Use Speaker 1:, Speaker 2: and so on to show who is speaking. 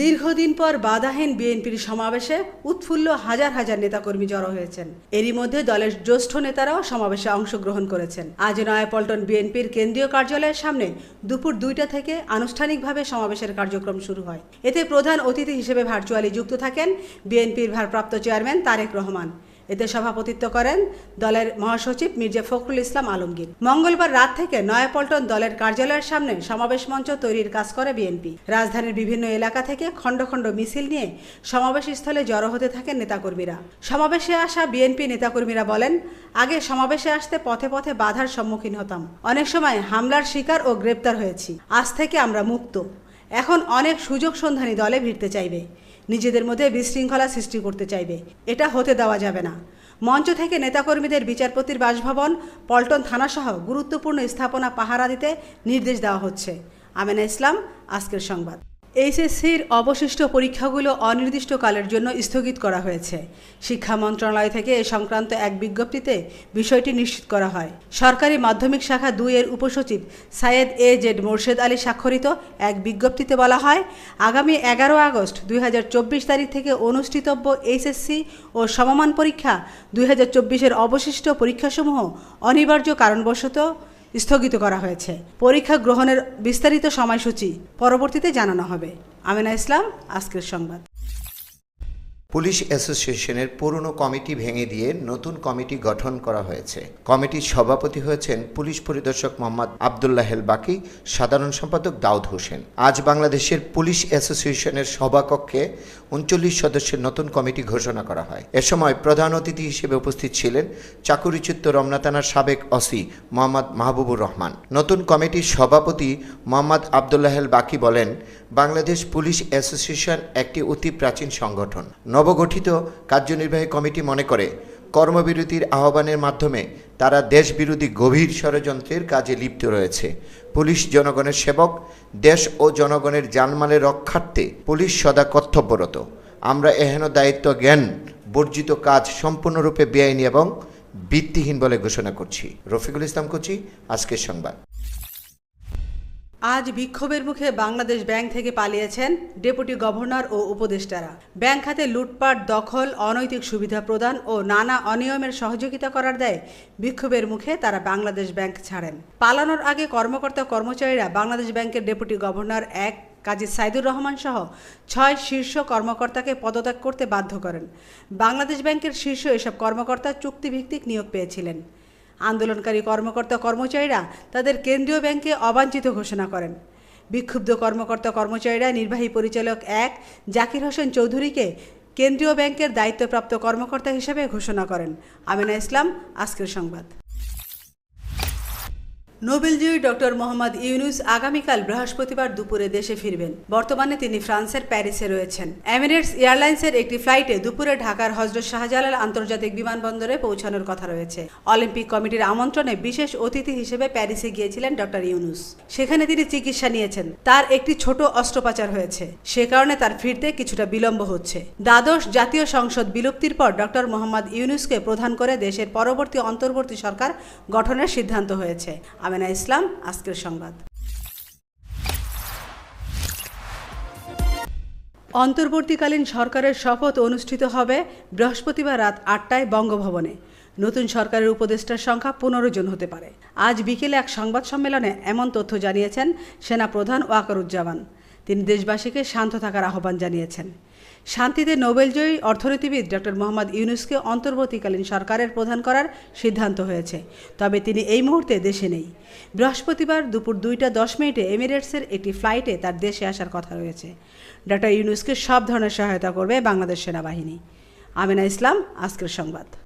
Speaker 1: দীর্ঘদিন পর বাধাহীন বিএনপির সমাবেশে উৎফুল্ল হাজার হাজার নেতাকর্মী জড়ো হয়েছেন। এরই মধ্যে দলের জ্যেষ্ঠ নেতারাও সমাবেশে অংশগ্রহণ করেছেন। আজ নয়াপল্টন বিএনপির কেন্দ্রীয় কার্যালয়ের সামনে দুপুর দুইটা থেকে আনুষ্ঠানিকভাবে সমাবেশের কার্যক্রম শুরু হয়। এতে প্রধান অতিথি হিসেবে ভার্চুয়ালি যুক্ত থাকেন বিএনপির ভারপ্রাপ্ত চেয়ারম্যান তারেক রহমান। এতে সভাপতিত্ব করেন দলের মহাসচিব মির্জা ফখরুল ইসলাম আলমগীর। মঙ্গলবার রাত থেকে নয়াপল্টন দলের কার্যালয়ের সামনে সমাবেশ মঞ্চ তৈরির কাজ করে বিএনপি। রাজধানীর বিভিন্ন এলাকা থেকে খণ্ড খণ্ড মিছিল নিয়ে সমাবেশ স্থলে জড়ো হতে থাকেন নেতাকর্মীরা। সমাবেশে আসা বিএনপি নেতাকর্মীরা বলেন, আগে সমাবেশে আসতে পথে পথে বাধার সম্মুখীন হতাম। অনেক সময় হামলার শিকার ও গ্রেপ্তার হয়েছি। আজ থেকে আমরা মুক্ত। এখন অনেক সুযোগ সন্ধানী দলে ভিড়তে চাইবে। নিজেদের মধ্যে বিশৃঙ্খলা সৃষ্টি করতে চাইবে। এটা হতে দেওয়া যাবে না। মঞ্চ থেকে নেতাকর্মীদের বিচারপতির বাসভবন, পল্টন থানাসহ গুরুত্বপূর্ণ স্থাপনা পাহারা দিতে নির্দেশ দেওয়া হচ্ছে। আমেনা ইসলাম, আজকের সংবাদ। এইচএসসির অবশিষ্ট পরীক্ষাগুলো অনির্দিষ্টকালের জন্য স্থগিত করা হয়েছে। শিক্ষা মন্ত্রণালয় থেকে এ সংক্রান্ত এক বিজ্ঞপ্তিতে বিষয়টি নিশ্চিত করা হয়। সরকারি মাধ্যমিক শাখা দুই এর উপসচিব সায়েদ এ জেড মোর্শেদ আলী স্বাক্ষরিত এক বিজ্ঞপ্তিতে বলা হয়, আগামী এগারো আগস্ট দুই হাজার চব্বিশ তারিখ থেকে অনুষ্ঠিতব্য এইচএসসি ও সমমান পরীক্ষা দুই হাজার অবশিষ্ট পরীক্ষাসমূহ অনিবার্য কারণবশত স্থগিত করা হয়েছে। পরীক্ষা গ্রহণের বিস্তারিত সময়সূচি পরবর্তীতে জানানো হবে। আমিনা ইসলাম আজকের সংবাদ।
Speaker 2: পুলিশ অ্যাসোসিয়েশনের পুরনো কমিটি ভেঙে দিয়ে নতুন কমিটি গঠন করা হয়েছে। কমিটির সভাপতি হয়েছেন পুলিশ পরিদর্শক মোহাম্মদ আবদুল্লাহ হেল বাকি, সাধারণ সম্পাদক দাউদ হোসেন। আজ বাংলাদেশের পুলিশ অ্যাসোসিয়েশনের সভাকক্ষে উনচল্লিশ সদস্যের নতুন কমিটি ঘোষণা করা হয়। এ সময় প্রধান অতিথি হিসেবে উপস্থিত ছিলেন চাকুরিচ্যুত রমনা থানার সাবেক অসি মোহাম্মদ মাহবুবুর রহমান। নতুন কমিটির সভাপতি মোহাম্মদ আবদুল্লাহেল বাকি বলেন, বাংলাদেশ পুলিশ অ্যাসোসিয়েশন একটি অতি প্রাচীন সংগঠন। নবগঠিত কার্যনির্বাহী কমিটি মনে করে, কর্মবিরতির আহ্বানের মাধ্যমে তারা দেশবিরোধী গভীর ষড়যন্ত্রের কাজে লিপ্ত রয়েছে। পুলিশ জনগণের সেবক, দেশ ও জনগণের জানমালের রক্ষার্থে পুলিশ সদা কর্তব্যরত। আমরা এহেন দায়িত্ব, জ্ঞান, বর্জিত কাজ সম্পূর্ণরূপে বেআইনি এবং ভিত্তিহীন বলে ঘোষণা করছি। রফিকুল ইসলাম কোচি, আজকের সংবাদ।
Speaker 1: আজ বিক্ষোভের মুখে বাংলাদেশ ব্যাংক থেকে পালিয়েছেন ডেপুটি গভর্নর ও উপদেষ্টারা। ব্যাংক খাতে লুটপাট, দখল, অনৈতিক সুবিধা প্রদান ও নানা অনিয়মের সহযোগিতা করার দেয় বিক্ষোভের মুখে তারা বাংলাদেশ ব্যাংক ছাড়েন। পালানোর আগে কর্মকর্তা কর্মচারীরা বাংলাদেশ ব্যাংকের ডেপুটি গভর্নর এক, কাজী সাইদুর রহমান সহ ছয় শীর্ষ কর্মকর্তাকে পদত্যাগ করতে বাধ্য করেন। বাংলাদেশ ব্যাংকের শীর্ষ এসব কর্মকর্তা চুক্তিভিত্তিক নিয়োগ পেয়েছিলেন। আন্দোলনকারী কর্মকর্তা কর্মচারীরা তাদের কেন্দ্রীয় ব্যাংকে অবাঞ্ছিত ঘোষণা করেন। বিক্ষুব্ধ কর্মকর্তা কর্মচারীরা নির্বাহী পরিচালক এক জাকির হোসেন চৌধুরীকে কেন্দ্রীয় ব্যাংকের দায়িত্বপ্রাপ্ত কর্মকর্তা হিসেবে ঘোষণা করেন। আমিনা ইসলাম, আজকের সংবাদ। নোবেলজয়ী ডক্টর মোহাম্মদ ইউনুস আগামীকাল বৃহস্পতিবার দুপুরে দেশে ফিরবেন। বর্তমানে তিনি ফ্রান্সের প্যারিসে রয়েছেন। এমিরেটস এয়ারলাইন্সের একটি ফ্লাইটে দুপুরে ঢাকার হজরত শাহজালাল আন্তর্জাতিক বিমানবন্দরে পৌঁছানোর কথা রয়েছে। অলিম্পিক কমিটির আমন্ত্রণে বিশেষ অতিথি হিসেবে প্যারিসে গিয়েছিলেন ডক্টর ইউনুস। সেখানে তিনি চিকিৎসা নিয়েছেন। তার একটি ছোট অস্ত্রোপচার হয়েছে। সে কারণে তার ফিরতে কিছুটা বিলম্ব হচ্ছে। দ্বাদশ জাতীয় সংসদ বিলুপ্তির পর ডক্টর মোহাম্মদ ইউনুসকে প্রধান করে দেশের পরবর্তী অন্তর্বর্তী সরকার গঠনের সিদ্ধান্ত হয়েছে। আমেনা ইসলাম, আজকের সংবাদ। অন্তর্বর্তীকালীন সরকারের শপথ অনুষ্ঠিত হবে বৃহস্পতিবার রাত আটটায় বঙ্গভবনে। নতুন সরকারের উপদেষ্টার সংখ্যা পনেরো জন হতে পারে। আজ বিকেলে এক সংবাদ সম্মেলনে এমন তথ্য জানিয়েছেন সেনা প্রধান ওয়াকারুজ্জামান। তিনি দেশবাসীকে শান্ত থাকার আহ্বান জানিয়েছেন। শান্তিতে নোবেলজয়ী অর্থনীতিবিদ ডক্টর মোহাম্মদ ইউনুসকে অন্তর্বর্তীকালীন সরকারের প্রধান করার সিদ্ধান্ত হয়েছে। তবে তিনি এই মুহূর্তে দেশে নেই। বৃহস্পতিবার দুপুর দুইটা দশ মিনিটে এমিরেটসের একটি ফ্লাইটে তার দেশে আসার কথা রয়েছে। ডক্টর ইউনুসকে সব ধরনের সহায়তা করবে বাংলাদেশ সেনাবাহিনী। আমিনা ইসলাম, আজকের সংবাদ।